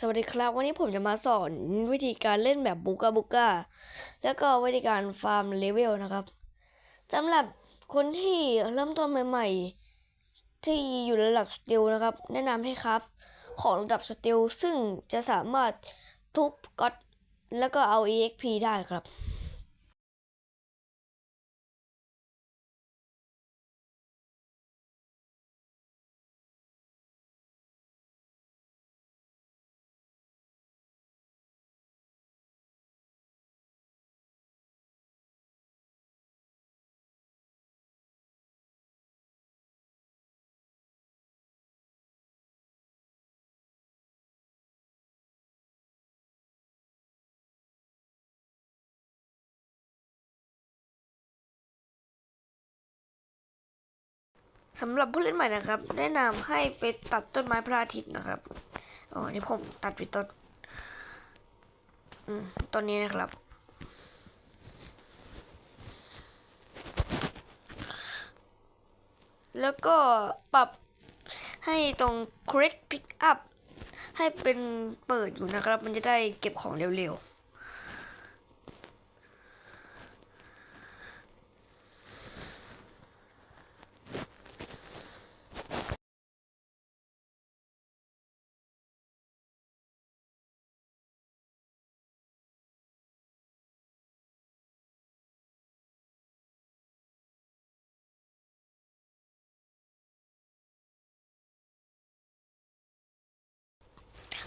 สวัสดีครับ วันนี้ผมจะมาสอนวิธีการเล่นแบบบุกาบุกาแล้วก็วิธีการฟาร์มเลเวลนะครับสำหรับคนที่เริ่มต้นใหม่ๆ ที่อยู่ระดับสติลนะครับ แนะนำให้ครับ ของระดับสติลซึ่งจะสามารถทุบก็อตแล้วก็เอา EXP ได้ครับ สำหรับผู้เล่นใหม่นะครับ แนะนำให้ไปตัดต้นไม้พระอาทิตย์นะครับอ๋อนี่ผมตัดไปต้นอืมต้นนี้นะครับ แล้วก็ปรับให้ตรง correct pick up ให้เป็นเปิดอยู่นะครับ มันจะได้เก็บของเร็วๆ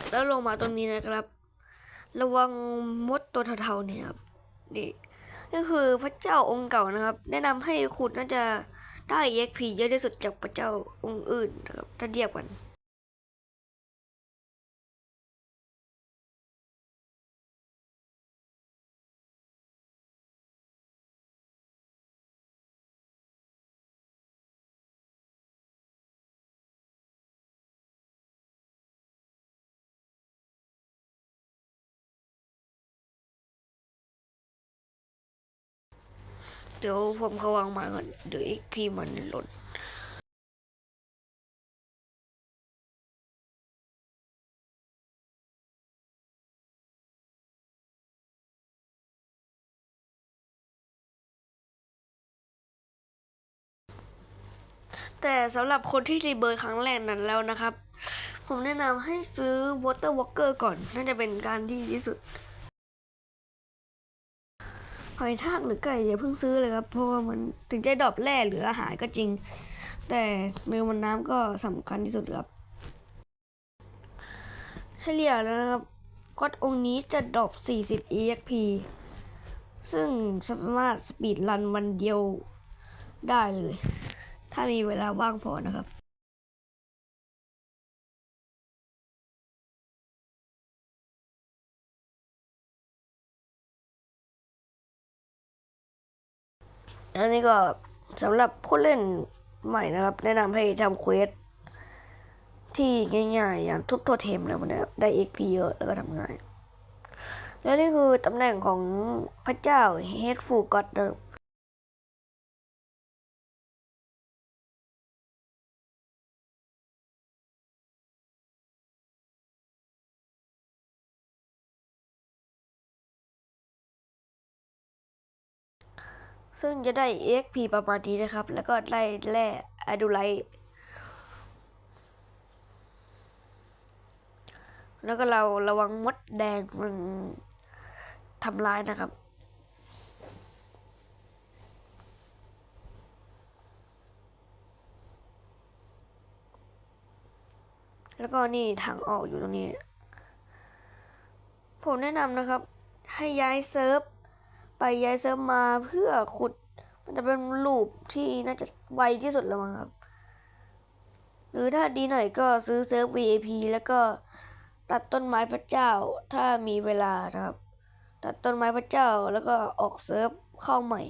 แล้วลงมาตรงนี้นะครับ ระวังมดตัวเทาๆเนี่ยครับนี่นี่คือพระเจ้าองค์เก่านะครับ แนะนำให้ขุดน่าจะได้ EXP เยอะที่สุดจากพระเจ้าองค์อื่นนะครับถ้าเทียบกัน เดี๋ยวผมเขาวางม้ก่อน เดี๋ยว EXP มันหล่นแต่สำหรับคนที่รีเบิร์ตครั้งแรกนั้นแล้วนะครับ ผมแนะนำให้ซื้อ Water Walker ก่อน น่าจะเป็นการที่ดีที่สุด หอยทากหรือไก่อย่าเพิ่งซื้อเลยครับ เพราะว่ามันถึงจะดรอปแร่หรืออาหารก็จริง แต่เมลมันน้ำก็สำคัญที่สุดครับเฉลี่ยแล้วนะครับก็อดองค์นี้จะดรอป40 EXP ซึ่งสามารถสปีดรันวันเดียวได้เลย ถ้ามีเวลาว่างพอนะครับ อันนี้ก็สำหรับผู้เล่นใหม่นะครับ แนะนำให้ทำเควสที่ง่ายๆ อย่างทุบตัวเทมแล้วมันะได้ XP เยอะแล้วก็ทำง่าย แล้วนี่คือตำแหน่งของพระเจ้า Headful God นะครับ ซึ่งจะได้ EXP ประมาณนี้นะครับ แล้วก็ได้แร่อะดูไลท์แล้วก็เราระวังมดแดงมันทำร้ายนะครับแล้วก็นี่ทางออกอยู่ตรงนี้ ผมแนะนำนะครับ ให้ย้ายเซิร์ฟ ไปย้ายเซิร์ฟมาเพื่อขุด มันจะเป็นรูปที่น่าจะไวที่สุดแล้วมั้งครับ หรือถ้าดีหน่อยก็ซื้อเซิร์ฟ VIP แล้วก็ตัดต้นไม้พระเจ้าถ้ามีเวลานะครับ ตัดต้นไม้พระเจ้าแล้วก็ออกเซิร์ฟเข้าใหม่